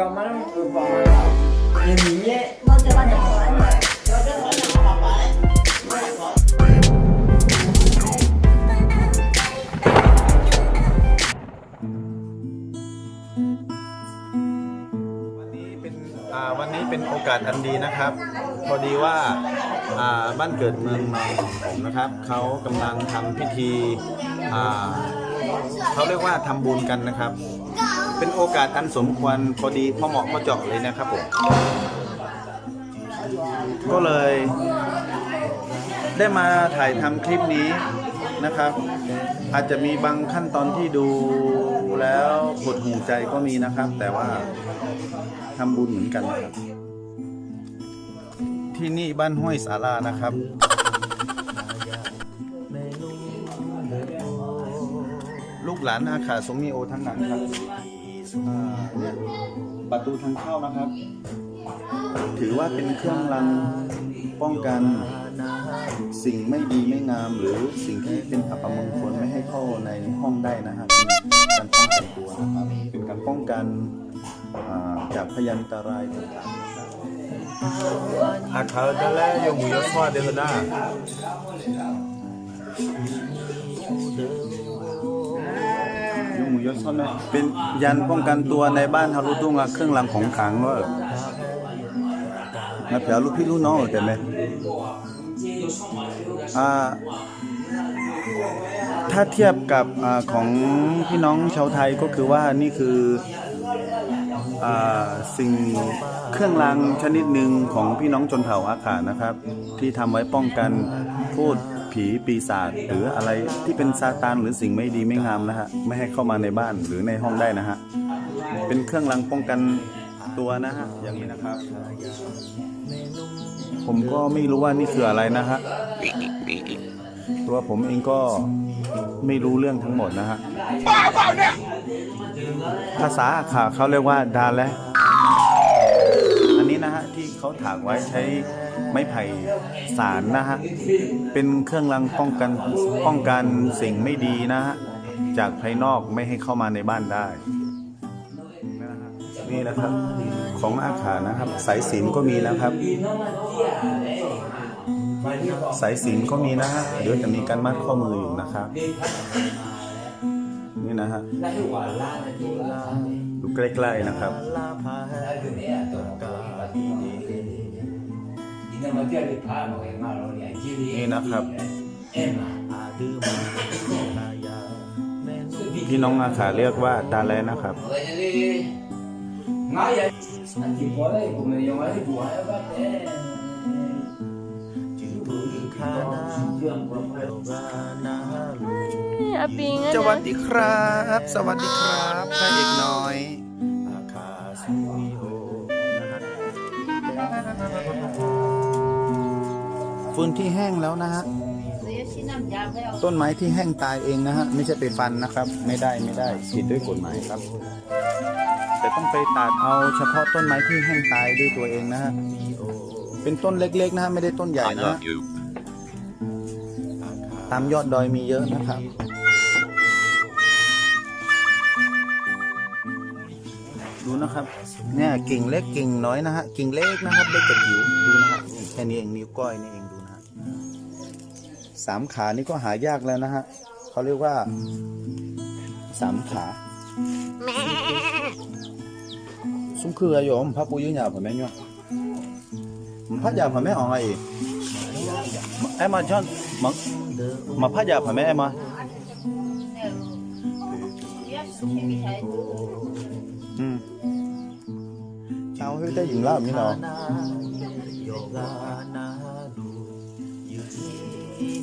까마는 그 봐. 아니 에. 맞아 맞 아. 여자 맞아 봐 봐. วันนี้เป็นโอกาสอันดีนะครับ พอดีว่าบ้านเกิดเมืองนอนของผมนะครับเขากำลังทำพิธีเขาเรียกว่าทำบุญกันนะครับ เป็นโอกาสอันสมควรพอดีพอเหมาะพอเจาะเลยนะครับผม ก็เลย ได้มาถ่ายทำคลิปนี้นะครับ อาจจะมีบางขั้นตอนที่ดูแล้วหดหูใจก็มีนะครับ แต่ว่าทำบุญเหมือนกันนะครับ ที่นี่บ้านห้วยสารานะครับลูกหลานอาขาสมีโอทั้งนั้นครับ อ่าเนี่ยประตูทางเข้านะครับ ถือว่าเป็นเครื่องรางป้องกัน สิ่งไม่ดีไม่งาม หรือสิ่งที่เป็นอัปมงคลไม่ให้เข้าในห้องได้นะครับเป็นการป้องกันตัวนะครับเป็นการป้องกันอ่าจากพยันตรายต่างๆนะครับ อาคาดาแลยมุยสวาเดลนา ยกมือยกซ่อนไหมเป็นยันป้องกันตัวในบ้านฮารุตุ้งอะเครื่องรางของขลังว่ามาแผลลูกพี่ลูกน้องแต่ไหมอ่าถ้าเทียบกับอของพี่น้องชาวไทยก็คือว่านี่คืออสิ่งเครื่องรางชนิดหนึ่งของพี่น้องชนเผ่าอาขานะครับ ที่ทำไว้ป้องกันพูด ผีปีศาจหรืออะไรที่เป็นซาตานหรือสิ่งไม่ดีไม่งามนะฮะไม่ให้เข้ามาในบ้านหรือในห้องได้นะฮะเป็นเครื่องรางป้องกันตัวนะฮะอย่างนี้นะครับ ผมก็ไม่รู้ว่านี่คืออะไรนะฮะตัวผมเองก็ไม่รู้เรื่องทั้งหมดนะฮะภาษาอาขาเขาเรียกว่าดาและอันนี้นะฮะที่เขาถากไว้ใช้ ไม้ไผ่สารนะฮะ เป็นเครื่องรางป้องกันป้องกันสิ่งไม่ดีนะฮะ จากภายนอกไม่ให้เข้ามาในบ้านได้นี่นะครับของอาขานะครับ สายสินก็มีนะครับ สายสินก็มีนะฮะเดี๋ยวจะมีการมัดข้อมืออยู่นะครับ นี่นะฮะดูใกล้ๆนะครับ นี่นะครับพี่น้องอาขาเรียกว่าดาแลนะครับ อาปิงสวัสดีครับ สวัสดีครับพระเอกน้อย ฟืนที่แห้งแล้วนะฮะ ต้นไม้ที่แห้งตายเองนะฮะ ไม่ใช่ไปฟันนะครับ ไม่ได้ไม่ได้ผิดด้วยกฎหมายครับ แต่ต้องไปตัดเอาเฉพาะต้นไม้ที่แห้งตายด้วยตัวเองนะฮะ เป็นต้นเล็กๆนะฮะไม่ได้ต้นใหญ่นะฮะตามยอดดอยมีเยอะนะครับดูนะครับ เนี่ยกิ่งเล็กกิ่งน้อยนะฮะ กิ่งเล็กนะครับเล็กกระจิ๋วดูนะฮะนี่แค่นี้เองนิ้วก้อยนี่เองดูนะฮะ สามขานี่ก็หายากแล้วนะฮะเขาเรียกว่าสามขาซุ้มคืออะไรโยมพระปูยืนยาบผมแม่ยมันพัดยาผมแม่ออกไงอีกไอ้มาชอนมามาพัดยาผมแม่ไอ้มาอืมเอาให้ได้ยินแล้วนี่เนาะ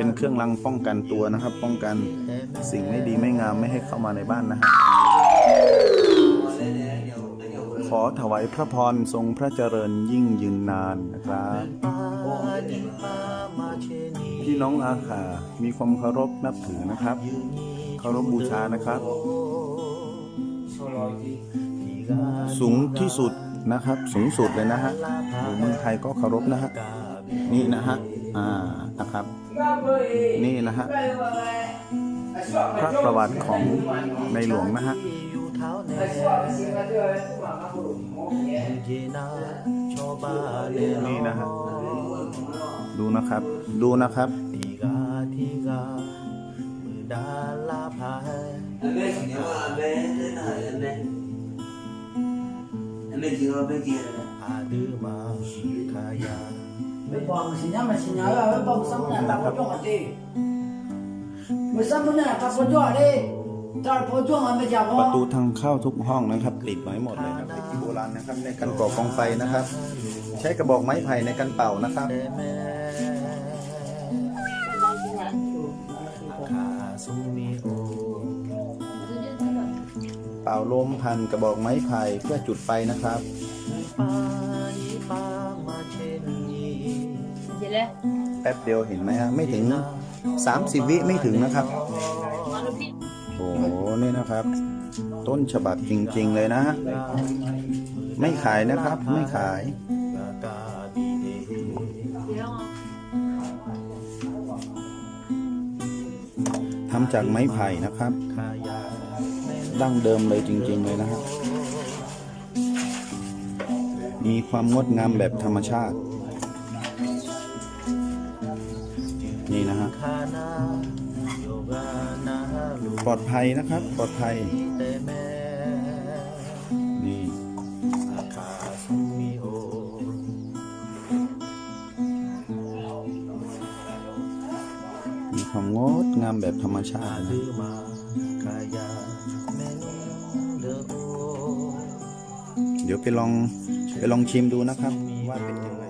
เป็นเครื่องรางป้องกันตัวนะครับ ป้องกันสิ่งไม่ดีไม่งามไม่ให้เข้ามาในบ้านนะฮะขอถวายพระพรทรงพระเจริญยิ่งยืนนานนะครับ พี่น้องอาขามีความเคารพนับถือนะครับ เคารพบูชานะครับ สูงที่สุดนะครับ สูงสุดเลยนะฮะอยู่เมืองไทยก็เคารพนะฮะนี่นะฮะอ่านะครับ นี่นะฮะพระประวัติของในหลวงนะฮะนี่นะฮะดูนะครับ ดูนะครับไม่บอกสินะมันสินะไม่บอกซ้ำเนี่ยตา พอจ้องดิมันซ้ำเนี่ยตาพอจ้องดิตาพอจ้องไม่จับประตูทางเข้าทุกห้องนะครับติดไว้หมดเลยครับเป็นที่โบราณนะครับในการก่อกองไฟนะครับ ใช้กระบอกไม้ไผ่ในการเป่านะครับเป่าลมพันกระบอกไม้ไผ่เพื่อจุดไฟนะครับ เลยแป๊บเดียวเห็นไหมฮะไม่ถึง 30 วิไม่ถึงนะครับ โอ้โหนี่นะครับ ต้นฉบับจริง ๆ เลยนะฮะไม่ขายนะครับ ไม่ขายทำจากไม้ไผ่นะครับ ดั้งเดิมเลยจริง ๆ เลยนะฮะมีความงดงามแบบธรรมชาติ นี่นะฮะปลอดภัยนะครับ ปลอดภัย นี่มีความงดงามแบบธรรมชาตินะเดี๋ยวไปลองไปลองชิมดูนะครับ ว่าเป็นยังไง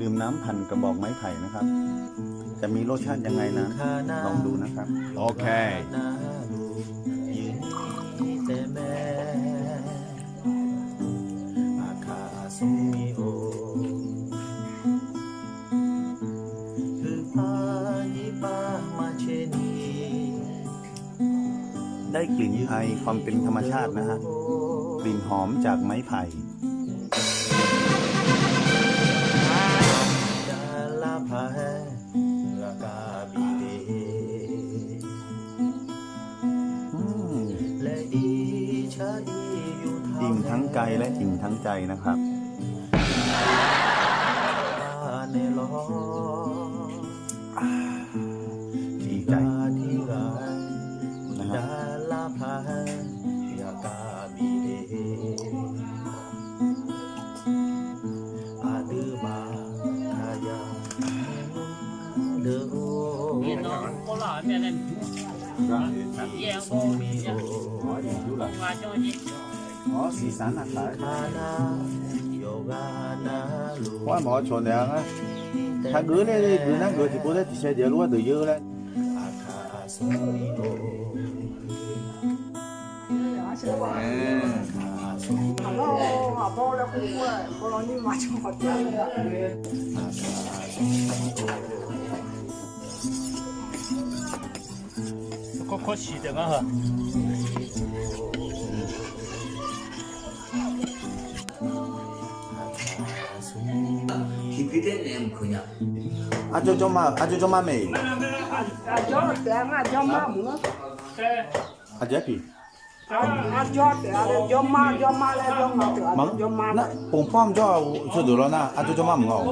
ดื่มน้ำพันกระบอกไม้ไผ่นะครับ จะมีรสชาติยังไงนะ ลองดูนะครับ Okay. ได้กลิ่นไอความเป็นธรรมชาตินะฮะ กลิ่นหอมจากไม้ไผ่ ทั้งกายและอิ่มทั้งใจนะครับดีใจนะฮะอ๋อสีสันอาหารว่าหมอชนแล้วนะถ้ 我，是山啊！快！我也没穿凉啊，太热了，穿两个就裹在底下走路都有了。哎，吃了，吃饱了，不饿，不然你妈就好急了。可可惜的！ 아주 좀만 아주 좀만 매 à cho tiền à cho má nữa 아제피 à cho tiền à cho má cho má lại cho má tiền cho má 나 뽕뽕 저 저들어나 아주 좀만 먹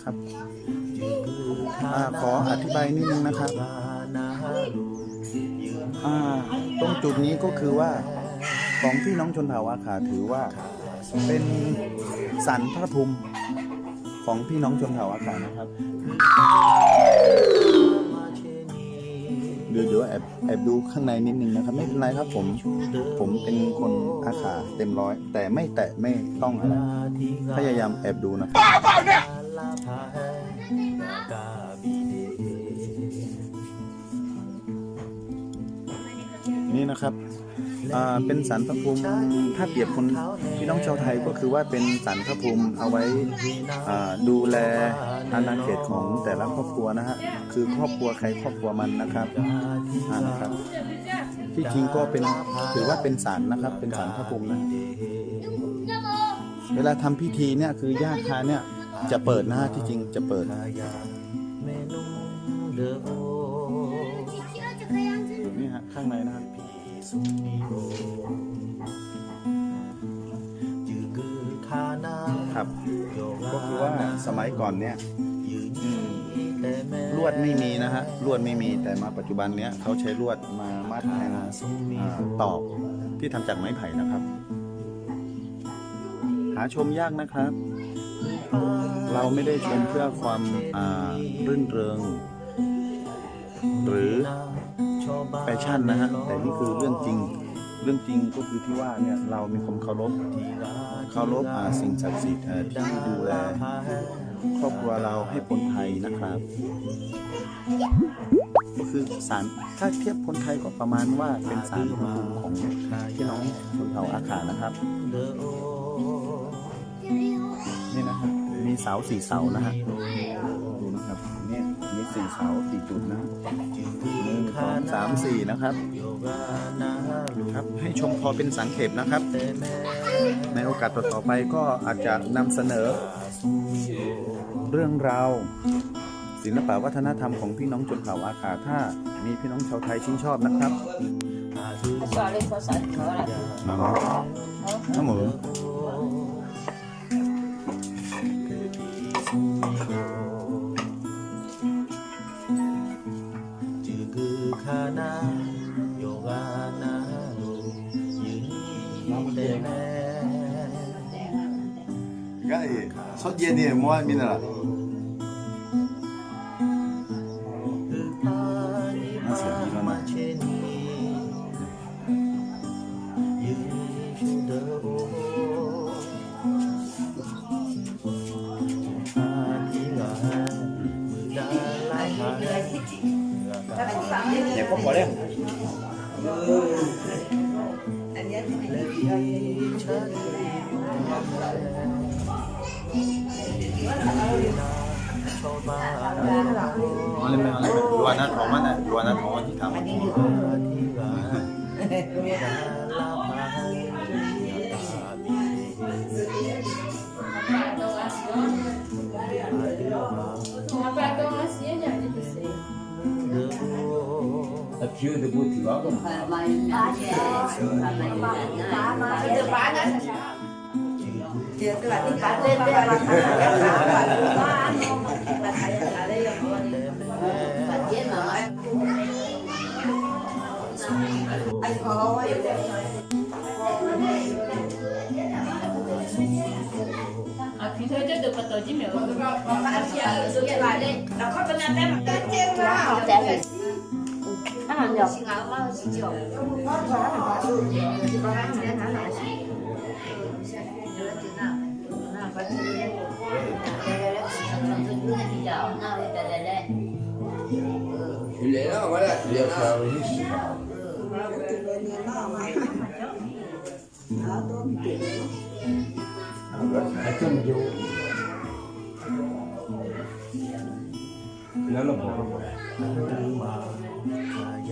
นะครับอาขออธิบายนิดนึงนะครับอ่าตรงจุดนี้ก็คือว่าของพี่น้องชนเผ่าอาขาถือว่าเป็นสันพระภูมิของพี่น้องชนเผ่าอาขานะครับเดี๋ยวเดี๋ยวแอบแอบดูข้างในนิดนึงนะครับ ไม่เป็นไรครับผม ผมเป็นคนอาขาเต็มร้อย แต่ไม่แตะไม่ต้องอะไรพยายามแอบดูนะครับ นี่นะครับอ่าเป็นสารพระภูมิ ถ้าเปรียบคนพี่น้องชาวไทยก็คือว่าเป็นสารพระภูมิเอาไว้อ่าดูแลอาณาเขตของแต่ละครอบครัวนะฮะ คือครอบครัวใครครอบครัวมันนะครับอ่านะครับ ที่จริงก็เป็นถือว่าเป็นสารนะครับ เป็นสารพระภูมินะ เวลาทำพิธีเนี่ยคือย่าคาเนี่ย จะเปิดนะฮะที่จริงจะเปิด นี่ฮะข้างในนะครับครับ ก็คือว่าสมัยก่อนเนี่ยอืมลวดไม่มีนะฮะลวดไม่มีแต่มาปัจจุบันเนี้ยเขาใช้ลวดมามัดแทนอ่าตอกที่ทำจากไม้ไผ่นะครับ หาชมยากนะครับ เราไม่ได้ชมเพื่อความรื่นเริง หรือแฟชั่นนะฮะแต่นี่คือเรื่องจริงเรื่องจริงก็คือที่ว่าเนี่ยเรามีความเคารพเคารพสิ่งศักดิ์สิทธิ์ที่ดูแลครอบครัวเราให้พ้นภัยนะครับ ก็คือสารถ้าเทียบคนไทยก็ประมาณว่าเป็นสารภูมิของพี่น้องชนเผ่าอาขานะครับนี่นะครับ มีเสาสี่เสานะฮะดูนะครับเนี่ยมีสี่เสาสี่จุดนะหนึ่งสองสามสี่นะครับครับให้ชมพอเป็นสังเขปนะครับ ในโอกาสต่อๆไปก็อาจจะนำเสนอ เรื่องราวศิลปวัฒนธรรมของพี่น้องชนเผ่าอาขาถ้ามีพี่น้องชาวไทยชื่นชอบนะครับน้ำหมู 울고 뜨극하나 요가나도 윤이 때문에 が、そっちへね、もう見なら。 เนี่ยก็พอแล้วเอาเลยไหมเอาเลยไหมดูอันนั้นของมันนะดูอันนั้นของมันที่ทำ 기운도 뭐 들어가고 아, 귀설제도 갖다 오지면. 아, 귀설제도 갖다 오지면. ผิวจะพูดถึงว่าก็ À, puis thôi chứ được mà tổ chức nữa. nó là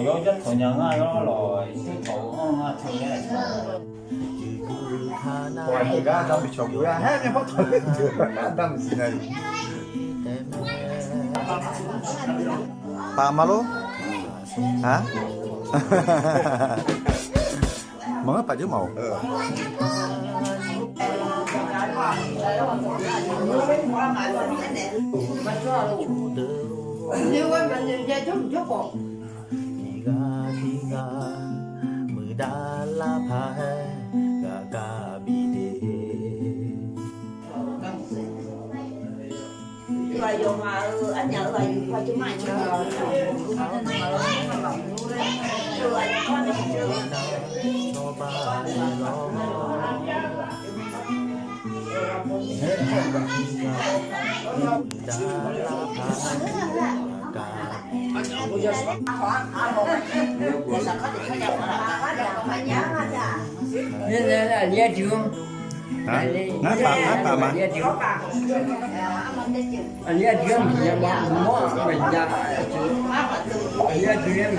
啊，重阳一同样啊，要来头啊，同样。 Warga dam bichokuya ha ne pa thole dam sinari Pa malo hả mudala phae gaga bide rồi dùng mà anh nhớ rồi qua chú mày chưa Hãy subscribe cho kênh Ghiền Mì Gõ Để không bỏ lỡ những video hấp dẫn Dia cium. Hah? Napa? Napa, Ma? Dia cium. Dia cium. Dia mau kerja. Dia cium.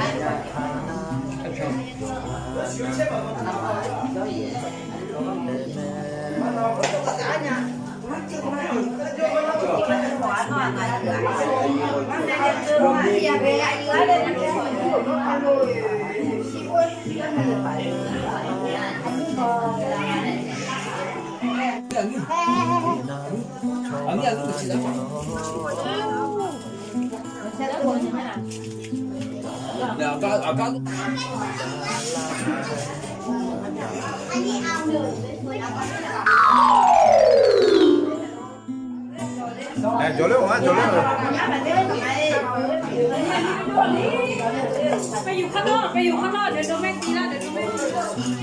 Mana 아니야, 그거 진짜. 야, 아까 아까 아니 아무 lên hả chỗ lên ไปอยู่ข้างนอกไปอยู่ข้างนอกเดี๋ยวโดนแม่ตีแล้วเดี๋ยวโดนแม่ตี